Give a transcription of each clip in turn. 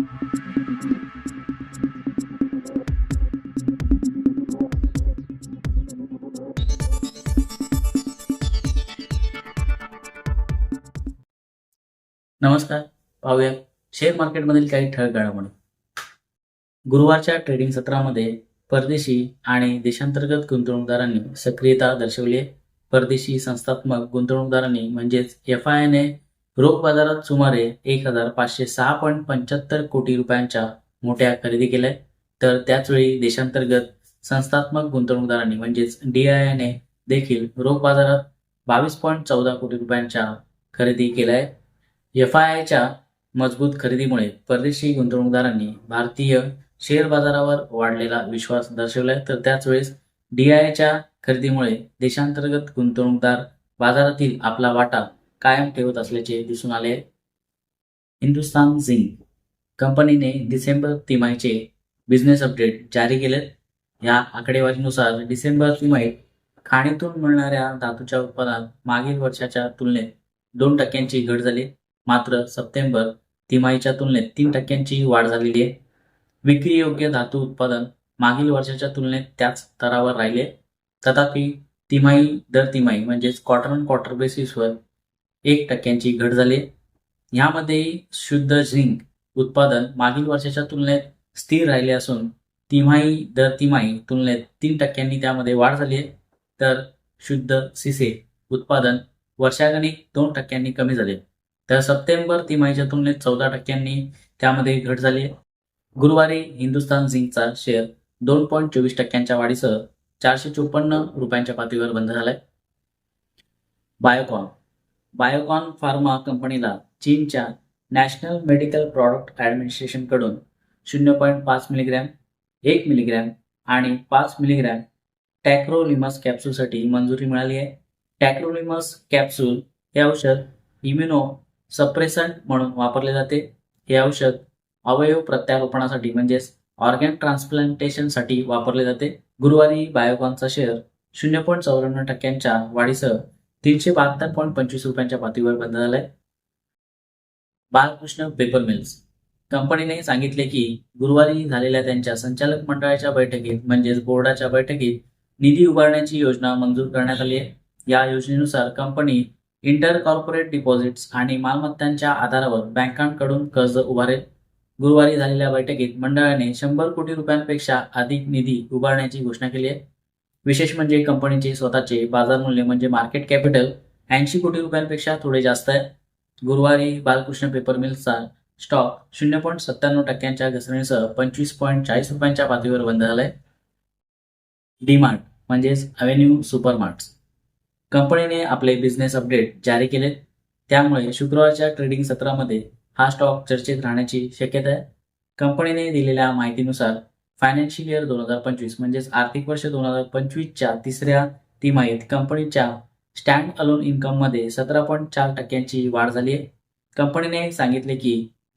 नमस्कार पाहूया. शेअर मार्केटमधील काही ठळक घडामोडी. गुरुवारच्या ट्रेडिंग सत्रामध्ये परदेशी आणि देशांतर्गत गुंतवणूकदारांनी सक्रियता दर्शवली परदेशी संस्थात्मक गुंतवणूकदारांनी म्हणजेच एफ आय ने रोख बाजारात सुमारे एक हजार पाचशे सहा पॉईंट पंच्याहत्तर कोटी रुपयांच्या मोठ्या खरेदी केल्या. तर त्याचवेळी देशांतर्गत संस्थात्मक गुंतवणूकदारांनी म्हणजेच डी देखील रोख बाजारात बावीस पॉईंट चौदा कोटी रुपयांच्या खरेदी केल्या. आहे एफ आय आयच्या मजबूत खरेदीमुळे परदेशी गुंतवणूकदारांनी भारतीय शेअर बाजारावर वाढलेला विश्वास दर्शवलाय. तर त्याच वेळेस डीआयच्या खरेदीमुळे देशांतर्गत गुंतवणूकदार बाजारातील आपला वाटा कायम ठेवत असल्याचे दिसून आले. हिंदुस्तान झिंक कंपनीने डिसेंबर तिमाहीचे बिझनेस अपडेट जारी केलेत या आकडेवारीनुसार डिसेंबर तिमाहीत खाणीतून मिळणाऱ्या धातूच्या उत्पादनात मागील वर्षाच्या तुलनेत दोन टक्क्यांची घट झाली. मात्र सप्टेंबर तिमाहीच्या तुलनेत तीन टक्क्यांची वाढ झालेली आहे. विक्री योग्य धातू उत्पादन मागील वर्षाच्या तुलनेत त्याच स्तरावर राहिले. तथापि तिमाही दर तिमाही म्हणजेच क्वार्टर ऑन क्वार्टर बेसिसवर एक टक्क्यांची घट झाली. यामध्ये शुद्ध झिंक उत्पादन मागील वर्षाच्या तुलनेत स्थिर राहिले असून तिमाही दर तिमाही तुलनेत तीन टक्क्यांनी त्यामध्ये वाढ झाली आहे. तर शुद्ध सिसे उत्पादन वर्षागणिक दोन टक्क्यांनी कमी झाले. तर सप्टेंबर तिमाहीच्या तुलनेत चौदा टक्क्यांनी त्यामध्ये घट झाली आहे. गुरुवारी हिंदुस्तान झिंकचा शेअर दोन पॉईंट चोवीस टक्क्यांच्या वाढीसह चारशे चोपन्न रुपयांच्या पातळीवर बंद झालाय. बायोकॉन बायोकॉन फार्मा कंपनीला चीनच्या नॅशनल मेडिकल प्रॉडक्ट ॲडमिनिस्ट्रेशनकडून शून्य पॉईंट पाच मिलीग्रॅम एक मिलीग्रॅम आणि पाच मिलीग्रॅम टॅक्रोलिमस कॅप्सूलसाठी मंजुरी मिळाली आहे. टॅक्रोलिमस कॅप्सूल हे औषध इम्युनो सप्रेसंट म्हणून वापरले जाते. हे औषध अवयव प्रत्यारोपणासाठी म्हणजेच ऑर्गॅन ट्रान्सप्लांटेशनसाठी वापरले जाते. गुरुवारी बायोकॉनचा शेअर शून्य पॉईंट चौऱ्याण्णव टक्क्यांच्या वाढीसह तीनशे बहात्तर पॉईंट पंचवीस रुपयांच्या पातळीवर बंद झालाय बालकृष्ण पेपर मिल्स. कंपनीने सांगितले की गुरुवारी झालेल्या त्यांच्या संचालक मंडळाच्या बैठकीत म्हणजेच बोर्डाच्या बैठकीत निधी उभारण्याची योजना मंजूर करण्यात आली आहे. या योजनेनुसार कंपनी इंटर कॉर्पोरेट डिपॉझिट्स आणि मालमत्तांच्या आधारावर बँकांकडून कर्ज उभारेल. गुरुवारी झालेल्या बैठकीत मंडळाने शंभर कोटी रुपयांपेक्षा अधिक निधी उभारण्याची घोषणा केली आहे. विशेष म्हणजे कंपनीचे स्वतःचे बाजार मूल्य म्हणजे मार्केट कॅपिटल ऐंशी कोटी रुपयांपेक्षा थोडे जास्त आहे. गुरुवारी बालकृष्ण पेपर मिल्सचा स्टॉक शून्य पॉईंट सत्त्याण्णव टक्क्यांच्या घसरणीसह पंचवीस पॉईंट चाळीस रुपयांच्या पातळीवर बंद झालाय. डीमार्ट म्हणजेच अव्हेन्यू सुपरमार्ट्स कंपनीने आपले बिझनेस अपडेट जारी केलेत. त्यामुळे शुक्रवारच्या ट्रेडिंग सत्रामध्ये हा स्टॉक चर्चेत राहण्याची शक्यता आहे. कंपनीने दिलेल्या माहितीनुसार फायनान्शियल इयर दोन हजार पंचवीस म्हणजेच आर्थिक वर्ष दोन हजार पंचवीसच्या तिसऱ्या तिमाहीत कंपनीच्या स्टँड अलोन इन्कममध्ये सतरा पॉईंट चार टक्क्यांची वाढ झाली आहे. कंपनीने सांगितले की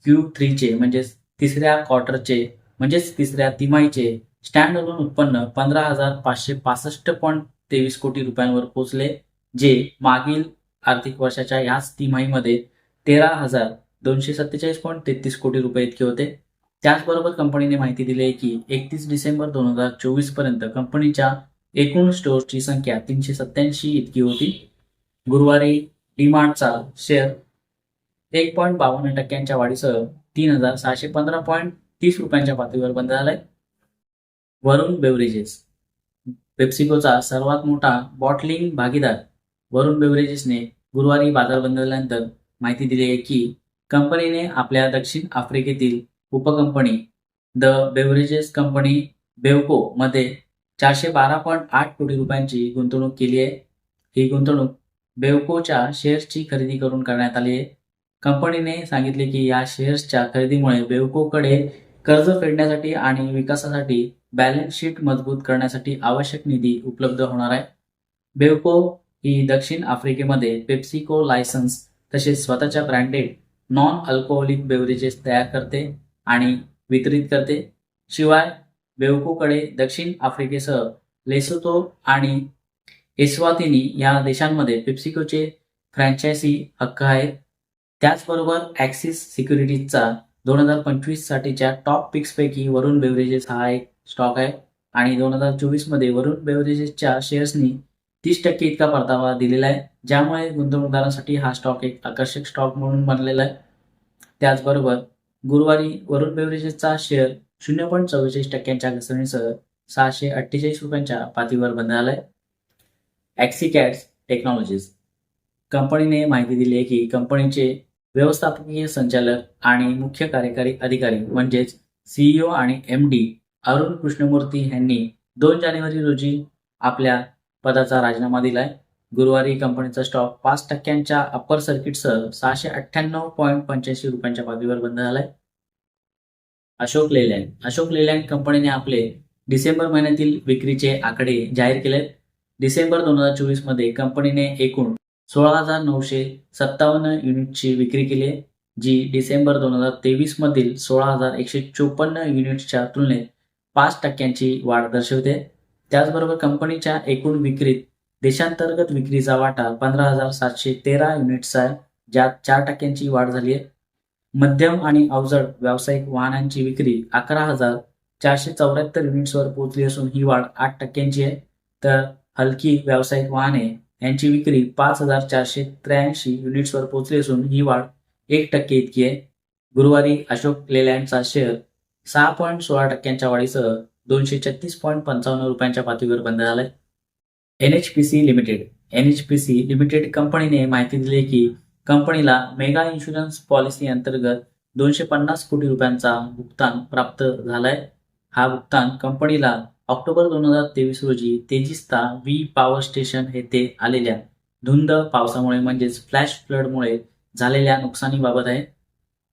क्यू थ्रीचे म्हणजेच तिसऱ्या क्वार्टरचे म्हणजेच तिसऱ्या तिमाहीचे स्टँड अलोन उत्पन्न पंधरा हजार पाचशे पासष्ट पॉईंट तेवीस कोटी रुपयांवर पोहोचले जे मागील आर्थिक वर्षाच्या याच तिमाहीमध्ये तेरा हजार दोनशे सत्तेचाळीस पॉईंट तेहतीस कोटी रुपये इतके होते. त्याचबरोबर कंपनीने माहिती दिली आहे की एकतीस डिसेंबर दोन हजार चोवीसपर्यंत कंपनीच्या एकूण स्टोअर्सची संख्या तीनशे सत्याऐंशी इतकी होती. गुरुवारी डीमार्टचा शेअर एक पॉईंट बावन्न टक्क्यांच्या वाढीसह तीन हजार सहाशे पंधरा पॉईंट तीस रुपयांच्या पातळीवर बंद झालाय. वरुण बेवरेजेस पेप्सिकोचा सर्वात मोठा बॉटलिंग भागीदार वरुण बेवरेजेसने गुरुवारी बाजार बंद झाल्यानंतर माहिती दिली आहे की कंपनीने आपल्या दक्षिण आफ्रिकेतील उपकंपनी द बेवरेजेस कंपनी बेवको मध्ये चारशे बारा पॉईंट आठ कोटी रुपयांची गुंतवणूक केली आहे. ही गुंतवणूक बेवकोच्या शेअर्सची खरेदी करून करण्यात आली आहे. कंपनीने सांगितले की या शेअर्सच्या खरेदीमुळे बेवकोकडे कर्ज फेडण्यासाठी आणि विकासासाठी बॅलन्स शीट मजबूत करण्यासाठी आवश्यक निधी उपलब्ध होणार आहे. बेवको ही दक्षिण आफ्रिकेमध्ये पेप्सिको लायसन्स तसेच स्वतःच्या ब्रँडेड नॉन अल्कोहोलिक बेवरेजेस तयार करते. आणि वितरित करते. शिवाय बेवकोकडे दक्षिण आफ्रिकेसह लेसोतो आणि एस्वातिनी या देशांमध्ये पेप्सिकोचे फ्रँचायसी हक्क आहेत. त्याचबरोबर ॲक्सिस सिक्युरिटीजचा दोन हजार पंचवीस साठीच्या टॉप पिक्सपैकी वरुण बेव्हरेजेस हा एक स्टॉक आहे. आणि दोन हजार चोवीसमध्ये वरुण बेव्हरेजेसच्या शेअर्सनी तीस टक्के इतका परतावा दिलेला आहे. ज्यामुळे गुंतवणूकदारांसाठी हा स्टॉक एक आकर्षक स्टॉक म्हणून बनलेला आहे. त्याचबरोबर गुरुवारी वरुण बेवरेजेसचा शेअर शून्य पॉईंट चव्वेचाळीस टक्क्यांच्या घसरणीसह सहाशे अठ्ठेचाळीस रुपयांच्या पातळीवर बंद झालाय ॲक्सिकॅट्स टेक्नॉलॉजीज कंपनीने माहिती दिली आहे की कंपनीचे व्यवस्थापकीय संचालक आणि मुख्य कार्यकारी अधिकारी म्हणजेच सीईओ आणि एम डी अरुण कृष्णमूर्ती यांनी दोन जानेवारी रोजी आपल्या पदाचा राजीनामा दिलाय. गुरुवारी कंपनीचा स्टॉक पाच टक्क्यांच्या अप्पर सर्किटसह सहाशे अठ्ठ्याण्णव पॉईंट पंच्याऐंशी रुपयांच्या पातळीवर बंद झालाय. अशोक लेलँड. अशोक लेलँड कंपनीने आपले डिसेंबर महिन्यातील विक्रीचे आकडे जाहीर केलेत. डिसेंबर दोन हजार चोवीसमध्ये कंपनीने एकूण सोळा हजार नऊशे सत्तावन्न युनिटची विक्री केली आहे जी डिसेंबर दोन हजार तेवीस मधील सोळा हजार एकशे चोपन्न युनिट्सच्या तुलनेत पाच टक्क्यांची वाढ दर्शवते. त्याचबरोबर कंपनीच्या एकूण विक्रीत देशांतर्गत विक्रीचा वाटा पंधरा हजार सातशे तेरा युनिट्स आहे ज्यात चार टक्क्यांची वाढ झाली आहे. मध्यम आणि अवजड व्यावसायिक वाहनांची विक्री अकरा हजार चारशे चौऱ्याहत्तर युनिट्सवर पोहोचली असून ही वाढ आठ टक्क्यांची आहे. तर हलकी व्यावसायिक वाहने यांची विक्री पाच हजार चारशे त्र्याऐंशी युनिट्सवर पोहोचली असून ही वाढ एक टक्के इतकी आहे. गुरुवारी अशोक लेलँडचा शेअर सहा पॉईंट सोळा टक्क्यांच्या वाढीसह दोनशे छत्तीस पॉईंट पंचावन्न रुपयांच्या पातळीवर बंद झालाय. N H P C limited. N H P C limited कंपनीने माहिती दिली की कंपनीला मेगा इन्शुरन्स पॉलिसी अंतर्गत दोनशे पन्नास कोटी रुपयांचा भुगतान प्राप्त झालाय. हा भुगतान कंपनीला ऑक्टोबर दोन हजार तेवीस रोजी तेजिस्ता वी पॉवर स्टेशन येथे आलेल्या धुंद पावसामुळे म्हणजेच फ्लॅश फ्लडमुळे झालेल्या नुकसानीबाबत आहे.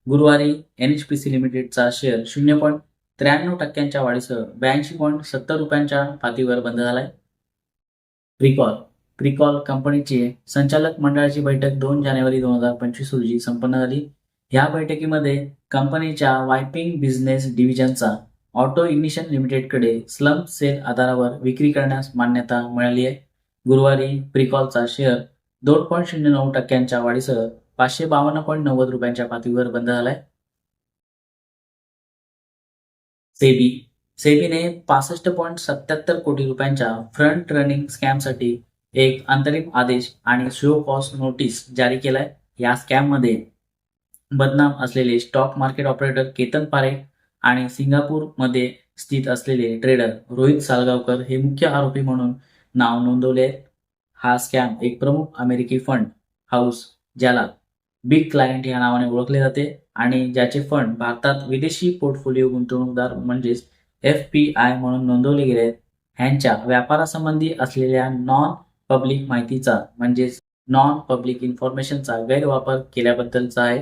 गुरुवारी एन एच पी सी लिमिटेडचा शेअर शून्य पॉईंट त्र्याण्णव टक्क्यांच्या वाढीसह ब्याऐंशी पॉईंट सत्तर रुपयांच्या पातळीवर बंद झालाय. प्रिकॉल. प्रिकॉल कंपनीची संचालक मंडळाची बैठक दोन जानेवारी दोन हजार पंचवीस रोजी संपन्न झाली. या बैठकीमध्ये कंपनीच्या वायपिंग बिझनेस डिव्हिजनचा ऑटो इग्निशन लिमिटेडकडे स्लम सेल आधारावर विक्री करण्यास मान्यता मिळाली आहे. गुरुवारी प्रिकॉलचा शेअर दोन पॉईंट शून्य नऊ टक्क्यांच्या वाढीसह पाचशे बावन्न पॉईंट नव्वद रुपयांच्या पातळीवर बंद झालाय. सेबी सेबीने पासष्ट पॉईंट सत्याहत्तर कोटी रुपयांच्या फ्रंट रनिंग स्कॅमसाठी एक अंतरिम आदेश आणि शो कॉस्ट नोटीस जारी केलाय. या स्कॅममध्ये बदनाम असलेले stock market operator Ketan Parekh आणि सिंगापूरमध्ये स्थित असलेले ट्रेडर रोहित सालगावकर हे मुख्य आरोपी म्हणून नाव नोंदवले आहेत. हा स्कॅम एक प्रमुख अमेरिकी फंड हाऊस ज्याला बिग क्लायंट या नावाने ओळखले जाते आणि ज्याचे फंड भारतात विदेशी पोर्टफोलिओ गुंतवणूकदार म्हणजेच एफ पी आय म्हणून नोंदवले गेले. आहेत ह्यांच्या व्यापारासंबंधी असलेल्या नॉन पब्लिक माहितीचा म्हणजेच नॉन पब्लिक इन्फॉर्मेशनचा गैरवापर केल्याबद्दलचा आहे.